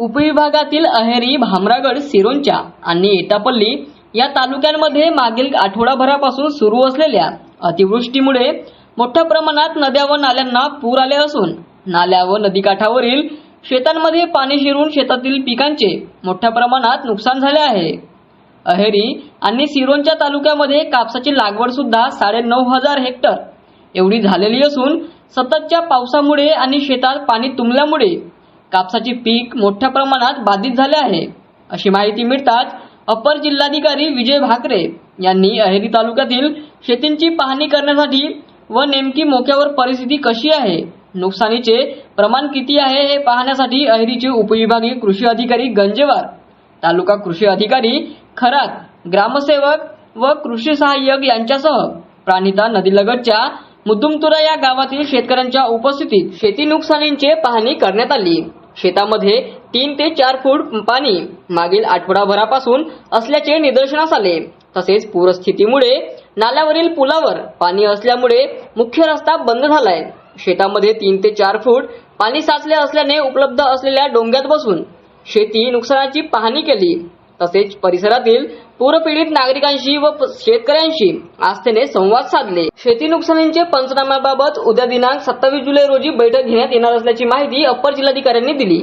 उपविभागातील अहेरी भामरागड सिरोंचा आणि एटापल्ली या तालुक्यांमध्ये मागील आठवडाभरापासून सुरू असलेल्या अतिवृष्टीमुळे मोठ्या प्रमाणात नद्या व नाल्यांना पूर आले असून नाल्या व नदीकाठावरील शेतांमध्ये पाणी शिरून शेतातील पिकांचे मोठ्या प्रमाणात नुकसान झाले आहे. अहेरी आणि सिरोंच्या तालुक्यामध्ये कापसाची लागवड सुद्धा साडे नऊ हजार हेक्टर एवढी झालेली असून सततच्या पावसामुळे आणि शेतात पाणी तुंबल्यामुळे कापसाचे पीक मोठ्या प्रमाणात बाधित झाले आहे. अशी माहिती मिळताच अपर जिल्हाधिकारी विजय भाकरे यांनी अहेरी तालुक्यातील शेतींची पाहणी करण्यासाठी व नेमकी मोक्यावर परिस्थिती कशी आहे नुकसानीचे प्रमाण किती आहे हे पाहण्यासाठी अहेरीचे उपविभागीय कृषी अधिकारी गंजेवार तालुका कृषी अधिकारी खरात ग्रामसेवक व कृषी सहाय्यक यांच्यासह प्राणिता नदीलगतच्या मुद्दुमतुरा या गावातील शेतकऱ्यांच्या उपस्थितीत शेती नुकसानींचे पाहणी करण्यात आली. शेतामध्ये तीन ते चार फूट पाणी मागील आठवडाभरापासून असल्याचे निदर्शनास आले. तसेच पूरस्थितीमुळे नाल्यावरील पुलावर पाणी असल्यामुळे मुख्य रस्ता बंद झालाय. शेतामध्ये तीन ते चार फूट पाणी साचले असल्याने उपलब्ध असलेल्या डोंग्यात बसून शेती नुकसानाची पाहणी केली. तसेच परिसरातील पूरपीडित नागरिकांशी व शेतकऱ्यांशी आस्थेने संवाद साधले. शेती नुकसानींचे पंचनाम्याबाबत उद्या दिनांक सत्तावीस जुलै रोजी बैठक घेण्यात येणार असल्याची माहिती अप्पर जिल्हाधिकाऱ्यांनी दिली.